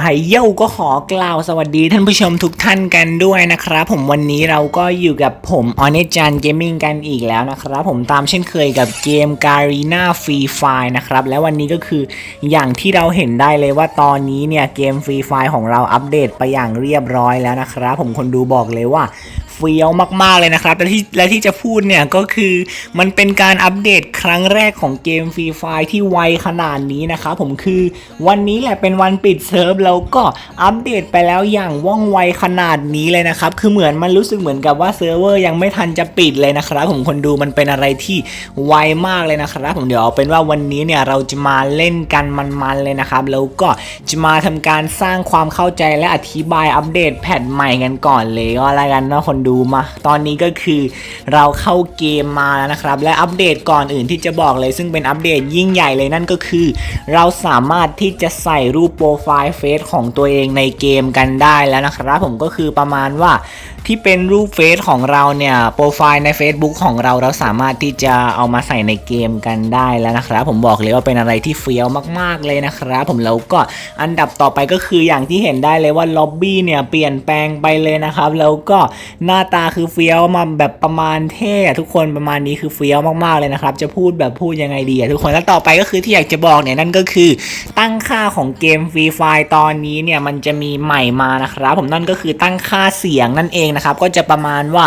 ไฮโยก็ขอกล่าวสวัสดีท่านผู้ชมทุกท่านกันด้วยนะครับ ผมวันนี้เราก็อยู่กับผมออเนจันเกมมิ่งกันอีกแล้วนะครับ ผมตามเช่นเคยกับเกมการีน่าฟรีไฟนะครับ และวันนี้ก็คืออย่างที่เราเห็นได้เลยว่าตอนนี้เนี่ยเกมฟรีไฟของเราอัปเดตไปอย่างเรียบร้อยแล้วนะครับ ผมคนดูบอกเลยว่า ฟี้ยวมากๆเลยนะครับ และที่และที่จะพูดเนี่ยก็คือมันเป็นการอัปเดตครั้งแรกของเกมฟรีไฟที่ไวขนาดนี้นะครับผมคือวันนี้แหละเป็นวันปิดเซิร์ฟแล้วก็อัปเดตไปแล้วอย่างว่องไวขนาดนี้เลยนะครับ คือเหมือนมันรู้สึกเหมือนกับว่าเซิร์ฟเวอร์ยังไม่ทันจะปิดเลยนะครับ ผมคนดูมันเป็นอะไรที่ไวมากเลยนะครับ ผมเดี๋ยวเอาเป็นว่าวันนี้เนี่ยเราจะมาเล่นกันมันๆเลยนะครับ แล้วก็จะมาทำการสร้างความเข้าใจและอธิบายอัปเดตแพทใหม่กันก่อนเลยก็อะไรกันนะคนดูมา ตอนนี้ก็คือเราเข้าเกมมาแล้วนะครับ และอัปเดตก่อนอื่นที่จะบอกเลย ซึ่งเป็นอัปเดตยิ่งใหญ่เลยนั่นก็คือ เราสามารถที่จะใส่รูปโปรไฟล์เฟซของตัวเองในเกมกันได้แล้วนะครับ ผมก็คือประมาณว่าที่เป็นรูปเฟซของเราเนี่ยโปรไฟล์ใน Facebook ของเราเราสามารถที่จะเอามาใส่ในเกมกันได้แล้วนะครับ ผมบอกเลยว่าเป็นอะไรที่เฟี้ยวมาก ๆเลยนะครับ ผมแล้วก็อันดับต่อไปก็คืออย่างที่เห็นได้เลยว่าล็อบบี้เนี่ยเปลี่ยนแปลงไปเลยนะครับแล้วก็หน้าตาคือเฟี้ยวมาแบบประมาณเท่ทุกคนประมาณนี้คือเฟี้ยวมากๆเลยนะครับ จะพูดแบบพูดยังไงดีอะทุกคนแล้วต่อไปก็คือที่อยากจะบอกเนี่ยนั่นก็คือตั้งค่าของเกมฟรีไฟตอนนี้เนี่ยมันจะมีใหม่มานะครับผมนั่นก็คือตั้งค่าเสียงนั่นเองนะครับก็จะประมาณว่า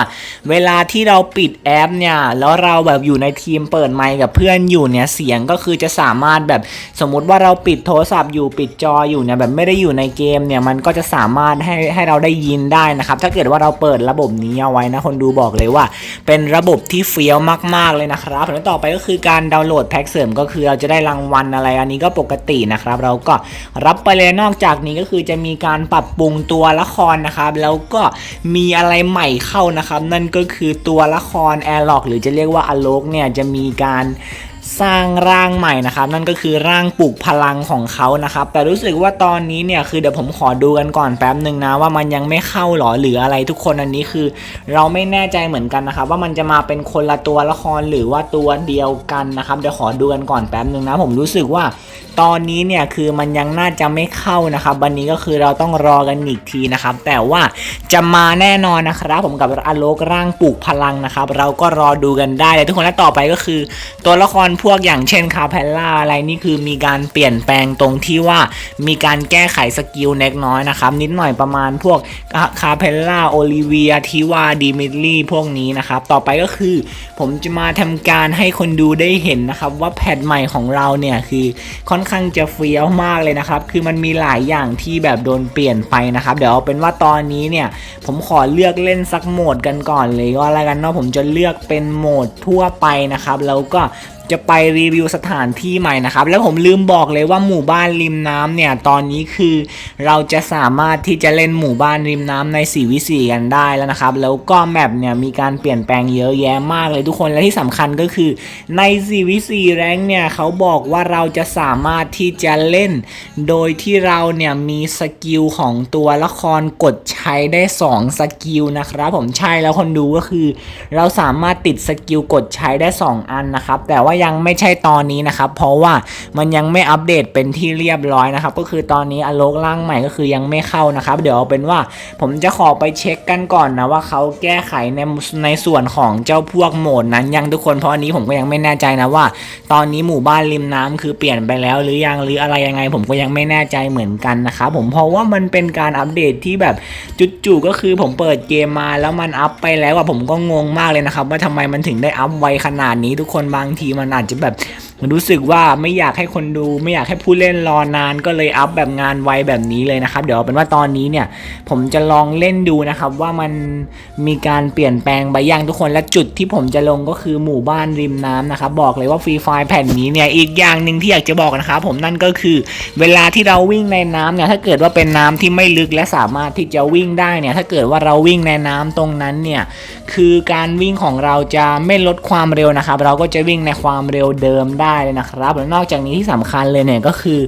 เวลาที่เราปิดแอปเนี่ยแล้วเราแบบอยู่ในทีมเปิดไมค์กับเพื่อนอยู่เนี่ยเสียงก็คือจะสามารถแบบสมมุติว่าเราปิดโทรศัพท์อยู่ปิดจออยู่เนี่ยแบบไม่ได้อยู่ในเกมเนี่ยมันก็จะสามารถให้ให้เราได้ยินได้นะครับถ้าเกิดว่าเราเปิดระบบนี้เอาไว้นะคนดูบอกเลยว่า เป็นระบบที่เฟี้ยวมาก ๆเลยนะครับแล้วต่อไปก็คือการดาวน์โหลดแพ็กเสริมก็คือเราจะได้รางวัลอะไรอันนี้ก็ปกตินะครับ เราก็รับไปเลยนอกจากนี้ก็คือจะมีการปรับปรุงตัวละครนะครับ แล้วก็มีอะไรใหม่เข้านะครับ นั่นก็คือตัวละครแอร์ล็อกหรือจะเรียกว่าอโลกเนี่ยจะมีการ สร้างร่างใหม่นะครับ นั่นก็คือร่างปลุกพลังของเขานะครับ แต่รู้สึกว่าตอนนี้เนี่ยคือเดี๋ยวผมขอดูกันก่อนแป๊บหนึ่งนะว่ามันยังไม่เข้าหรอหรืออะไรทุกคนอันนี้คือ เราไม่แน่ใจเหมือนกันนะครับ ว่ามันจะมาเป็นคนละตัวละครหรือว่าตัวเดียวกันนะครับเดี๋ยวขอดูกันก่อนแป๊บหนึ่งนะ ผมรู้สึกว่าตอนนี้เนี่ยคือมันยังน่าจะไม่เข้านะครับวันนี้ก็คือเราต้องรอกันอีกทีนะครับ แต่ว่าจะมาแน่นอนนะครับ ผมกับอโลกร่างปลูกพลังนะครับ เราก็รอดูกันได้เลยทุกคนและต่อไปก็คือ ตัวละครพวกอย่างเช่นคาเพลล่าอะไรนี่คือมีการเปลี่ยนแปลงตรงที่ว่ามีการแก้ไขสกิลเล็กน้อยนะครับนิดหน่อยประมาณพวกคาเพลล่าโอลิเวียทิวาดิมิทลีพวกนี้นะครับต่อไปก็คือผมจะมาทำการให้คนดูได้เห็นนะครับว่าแพทใหม่ของเราเนี่ยคือค่อนข้างจะเฟี้ยวมากเลยนะครับคือมันมีหลายอย่างที่แบบโดนเปลี่ยนไปนะครับเดี๋ยวเอาเป็นว่าตอนนี้เนี่ยผมขอเลือกเล่นสักโหมดกันก่อนเลยก็แล้วกันเนาะผมจะเลือกเป็นโหมดทั่วไปนะครับแล้วก็จะไปรีวิวสถานที่ใหม่นะครับ แล้วผมลืมบอกเลยว่าหมู่บ้านริมน้ำเนี่ยตอนนี้คือเราจะสามารถที่จะเล่นหมู่บ้านริมน้ำใน4วิสีกันได้แล้วนะครับ แล้วก็แมปเนี่ยมีการเปลี่ยนแปลงเยอะแยะมากเลยทุกคนและที่สำคัญก็คือใน4วิสีแรงเนี่ยเขาบอกว่าเราจะสามารถที่จะเล่น โดยที่เราเนี่ยมีสกิลของตัวละครกดใช้ได้2สกิลนะครับ ผมใช่แล้วคนดูก็คือ เราสามารถติดสกิลกดใช้ได้ 2 อันนะครับ แต่ว่ายังไม่ใช่ตอนนี้นะครับ เพราะว่ามันยังไม่อัปเดตเป็นที่เรียบร้อยนะครับ ก็คือตอนนี้อโลกร่างใหม่ก็คือยังไม่เข้านะครับ เดี๋ยวเอาเป็นว่าผมจะขอไปเช็คกันก่อนนะว่าเขาแก้ไขในในส่วนของเจ้าพวกโหมดนั้นยังทุกคนเพราะอันนี้ผมก็ยังไม่แน่ใจนะว่า ตอนนี้หมู่บ้านริมน้ำคือเปลี่ยนไปแล้ว หรือยังหรืออะไรยังไง ผมก็ยังไม่แน่ใจเหมือนกันนะครับผมเพราะว่ามันเป็นการอัปเดตที่แบบจุดๆก็คือผมเปิดเกมมาแล้วมันอัพไปแล้วอะผมก็งงมากเลยนะครับว่าทำไมมันถึงได้อัพไวขนาดนี้ทุกคนบางทีมันอาจจะแบบ รู้สึกว่าไม่อยากให้คนดูไม่อยากให้ผู้เล่นรอนานก็เลยอัพแบบงานไวแบบนี้เลยนะครับ เดี๋ยวเป็นว่าตอนนี้เนี่ย ผมจะลองเล่นดูนะครับว่ามันมีการเปลี่ยนแปลงไปยังทุกคนและจุดที่ผมจะลงก็คือหมู่บ้านริมน้ำนะครับบอกเลยว่าฟรีไฟแผ่นนี้เนี่ยอีกอย่างหนึ่งที่อยากจะบอกนะครับผมนั่นก็คือเวลาที่เราวิ่งในน้ำเนี่ยถ้าเกิดว่าเป็นน้ำที่ไม่ลึกและสามารถที่จะวิ่งได้เนี่ยถ้าเกิดว่าเราวิ่งในน้ำตรงนั้นเนี่ยคือการวิ่งของเราจะไม่ลดความเร็วนะครับเราก็จะวิ่งในความเร็วเดิมได้เลยนะครับและนอกจากนี้ที่สำคัญเลยเนี่ยก็คือ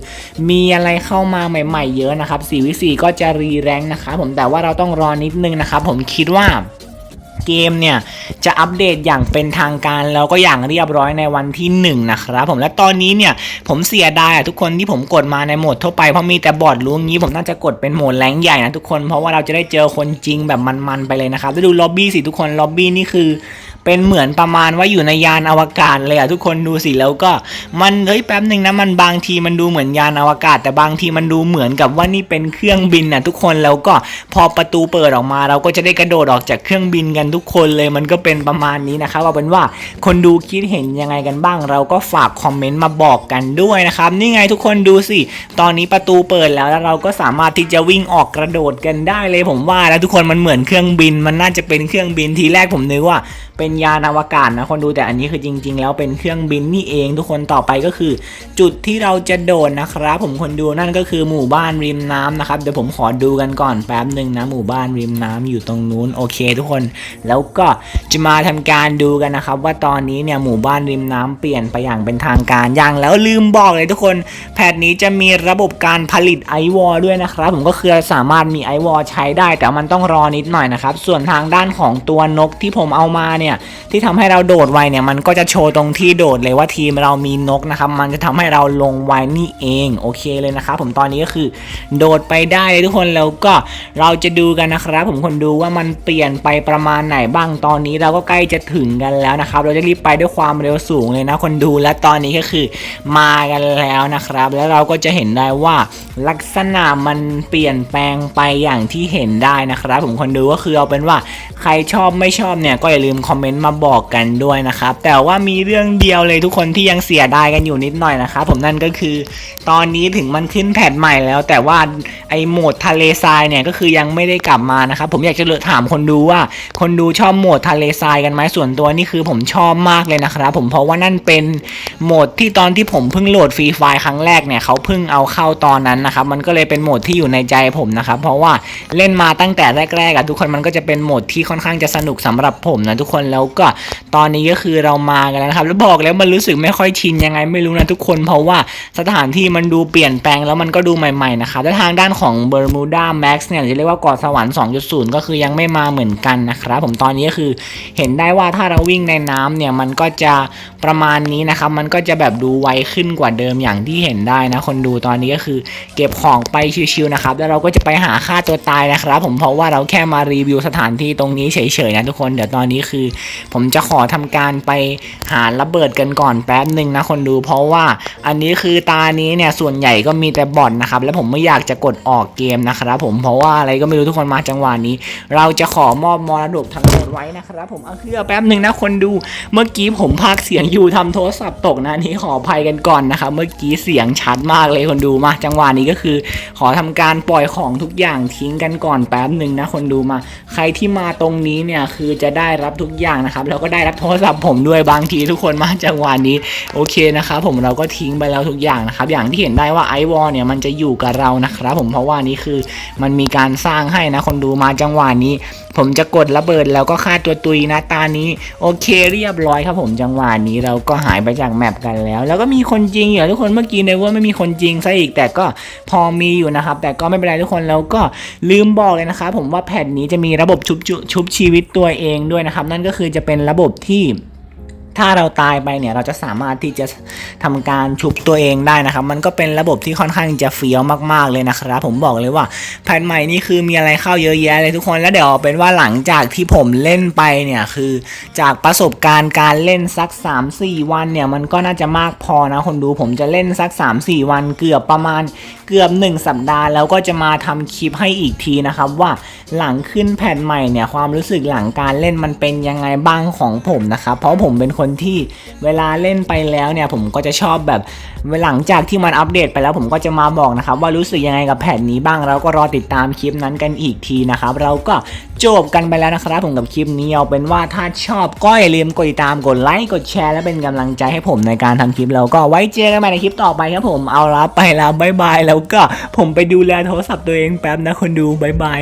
มีอะไรเข้ามาใหม่ๆเยอะนะครับ4วิ4ก็จะรีแรงนะครับผมแต่ว่าเราต้องรอนิดนึงนะครับผมคิดว่าเกมเนี่ยจะอัปเดตอย่างเป็นทางการแล้วก็อย่างเรียบร้อยในวันที่หนึ่งนะครับผมและตอนนี้เนี่ยผมเสียดายอะทุกคนที่ผมกดมาในโหมดทั่วไปเพราะมีแต่บอร์ดรู้งี้ผมน่าจะกดเป็นโหมดแรงใหญ่นะทุกคนเพราะว่าเราจะได้เจอคนจริงแบบมันๆไปเลยนะครับแล้วดูล็อบบี้สิทุกคนล็อบบี้นี่คือ เป็นเหมือนประมาณว่าอยู่ในยานอวกาศเลยอะทุกคนดูสิแล้วก็มันเฮ้ยแป๊บหนึ่งนะมันบางทีมันดูเหมือนยานอวกาศ แต่บางทีมันดูเหมือนกับว่านี่เป็นเครื่องบินน่ะทุกคนแล้วก็พอประตูเปิดออกมา เราก็จะได้กระโดดออกจากเครื่องบินกันทุกคนเลยมันก็เป็นประมาณนี้นะครับว่าเป็นว่าคนดูคิดเห็นยังไงกันบ้าง เราก็ฝากคอมเมนต์มาบอกกันด้วยนะครับนี่ไงทุกคนดูสิตอนนี้ประตูเปิดแล้วแล้วเราก็สามารถที่จะวิ่งออกกระโดดกันได้เลยผมว่าแล้วทุกคนมันเหมือนเครื่องบิน มันน่าจะเป็นเครื่องบินทีแรกผมนึกว่าเป็นยานอวกาศนะคนดูแต่อันนี้คือจริง ๆ แล้วเป็นเครื่องบินนี่เอง ทุกคนต่อไปก็คือ จุดที่เราจะโดดนะครับ ผมคนดูนั่นก็คือหมู่บ้านริมน้ำนะครับเดี๋ยวผมขอดูกันก่อนแป๊บหนึ่งนะหมู่บ้านริมน้ำอยู่ตรงนู้นโอเค ทุกคน แล้วก็จะมาทำการดูกันนะครับ ว่าตอนนี้เนี่ยหมู่บ้านริมน้ำเปลี่ยนไปอย่างเป็นทางการอย่างแล้วลืมบอกเลยทุกคน แพทนี้จะมีระบบการผลิตไอวอลด้วยนะครับ ผมก็คือสามารถมีไอวอลใช้ได้ แต่มันต้องรอนิดหน่อยนะครับส่วนทางด้านของตัวนกที่ผมเอามาเนี่ยที่ทำให้เราโดดไวเนี่ยมันก็จะโชว์ตรงที่โดดเลยว่าทีมเรามีนกนะครับมันจะทำให้เราลงไวนี่เองโอเคเลยนะครับผมตอนนี้ก็คือโดดไปได้เลยทุกคนแล้วก็เราจะดูกันนะครับผมคนดูว่ามันเปลี่ยนไปประมาณไหนบ้างตอนนี้เราก็ใกล้จะถึงกันแล้วนะครับเราจะรีบไปด้วยความเร็วสูงเลยนะคนดูและตอนนี้ก็คือมากันแล้วนะครับ แล้วเราก็จะเห็นได้ว่าลักษณะมันเปลี่ยนแปลงไปอย่างที่เห็นได้นะครับ ผมคนดูก็คือเอาเป็นว่าใครชอบไม่ชอบเนี่ยก็อย่าลืมคอมเมนต์มาบอกกันด้วยนะครับ แต่ว่ามีเรื่องเดียวเลยทุกคนที่ยังเสียดายกันอยู่นิดหน่อยนะครับผมนั่นก็คือตอนนี้ถึงมันขึ้นแพทใหม่แล้ว แต่ว่าไอโหมดทะเลทรายเนี่ยก็คือยังไม่ได้กลับมานะครับผมอยากจะถามคนดูว่า คนดูชอบโหมดทะเลทรายกันไหมส่วนตัวนี่คือผมชอบมากเลยนะครับผมเพราะว่านั่นเป็นโหมดที่ตอนที่ผมเพิ่งโหลดฟรีไฟล์ครั้งแรกเนี่ยเขาเพิ่งเอาเข้าตอนนั้นนะครับมันก็เลยเป็นโหมดที่อยู่ในใจผมนะครับเพราะว่าเล่นมาตั้งแต่แรกๆอะทุกคนมันก็จะเป็นโหมดที่ค่อนข้างจะสนุกสำหรับผมนะทุกคนแล้วก็ตอนนี้ก็คือเรามากันแล้วนะครับ แล้วบอกแล้วมันรู้สึกไม่ค่อยชินยังไงไม่รู้นะทุกคน เพราะว่าสถานที่มันดูเปลี่ยนแปลงแล้วมันก็ดูใหม่ๆนะครับและทางด้านของเบอร์มูดาแม็กซ์เนี่ยจะเรียกว่าเกาะสวรรค์ 2.0 ก็คือยังไม่มาเหมือนกันนะครับ ผมตอนนี้ก็คือเห็นได้ว่าถ้าเราวิ่งในน้ำเนี่ยมันก็จะประมาณนี้นะครับ มันก็จะแบบดูไวขึ้นกว่าเดิมอย่างที่เห็นได้นะ คนดูตอนนี้ก็คือเก็บของไปชิวๆนะครับ แล้วเราก็จะไปหาค่าตัวตายนะครับ ผมเพราะว่าเราแค่มารีวิวสถานที่ตรงนี้เฉยๆนะทุกคน เดี๋ยวตอนนี้คือผมจะขอทำการไปหาระเบิดกันก่อนแป๊บหนึ่งนะคนดู เพราะว่าอันนี้คือตานี้เนี่ยส่วนใหญ่ก็มีแต่บอทนะครับ แล้วผมไม่อยากจะกดออกเกมนะครับผมเพราะว่าอะไรก็ไม่รู้ทุกคนมาจังหวะนี้ เราจะขอมอบมรดกทั้งหมดไว้นะครับผมเอาเครื่องแป๊บหนึ่งนะคนดูเมื่อกี้ผมพากเสียงอยู่ทำโทรศัพท์ตกนะนี่ขออภัยกันก่อนนะครับเมื่อกี้เสียงชัดมากเลยคนดูมาจังหวะนี้ก็คือ ขอทำการปล่อยของทุกอย่างทิ้งกันก่อนแป๊บหนึ่งนะคนดูมา ใครที่มาตรงนี้เนี่ยคือจะได้รับทุกอย่างนะครับแล้วก็ได้รับโทรศัพท์ผมด้วยบางทีทุกคนมาจังหวะนี้โอเคนะครับผมเราก็ทิ้งไปแล้วทุกอย่างนะครับอย่างที่เห็นได้ว่าไอวอลเนี่ยมันจะอยู่กับเรานะครับผมเพราะว่านี่คือมันมีการสร้างให้นะคนดูมาจังหวะนี้ ผมจะกดระเบิดแล้วก็ฆ่าตัวตุยนะตานี้ โอเคเรียบร้อยครับผมจังหวะนี้เราก็หายไปจากแมปกันแล้ว แล้วก็มีคนจริงอยู่ทุกคนเมื่อกี้ในว่าไม่มีคนจริงซะอีกแต่ก็พอมีอยู่นะครับ แต่ก็ไม่เป็นไรทุกคนแล้วก็ลืมบอกเลยนะครับผมว่าแผ่นนี้จะมีระบบชุบชุบชีวิตตัวเองด้วยนะครับ นั่นก็คือจะเป็นระบบที่ ถ้าเราตายไปเนี่ยเราจะสามารถที่จะทำการชุบตัวเองได้นะครับ มันก็เป็นระบบที่ค่อนข้างจะเฟี้ยวมากๆเลยนะครับ ผมบอกเลยว่าแผ่นใหม่นี่คือมีอะไรเข้าเยอะแยะเลยทุกคนแล้วเดี๋ยวเป็นว่าหลังจากที่ผมเล่นไปเนี่ยคือจากประสบการณ์การเล่นสัก 3-4 วันเนี่ยมันก็น่าจะมากพอนะคนดูผมจะเล่นสัก 3-4 วันเกือบประมาณเกือบ 1 สัปดาห์ แล้วก็จะมาทำคลิปให้อีกทีนะครับว่าหลังขึ้นแผ่นใหม่เนี่ยความรู้สึกหลังการเล่นมันเป็นยังไงบ้างของผมนะครับเพราะผมเป็นคนที่เวลาเล่นไปแล้วเนี่ยผมก็จะชอบแบบหลังจากที่มันอัปเดตไปแล้วผมก็จะมาบอกนะครับว่ารู้สึกยังไงกับแผ่นนี้บ้างเราก็รอติดตามคลิปนั้นกันอีกทีนะครับเราก็จบกันไปแล้วนะครับผมกับคลิปนี้เอาเป็นว่าถ้าชอบก็อย่าลืมกดติดตามกดไลค์กดแชร์และเป็นกำลังใจให้ผมในการทำคลิปแล้วก็ไว้เจอกันใหม่ในคลิปต่อไปครับผมเอาละไปแล้วบายบายแล้วก็ผมไปดูแลโทรศัพท์ตัวเองแป๊บนะคนดูบายบาย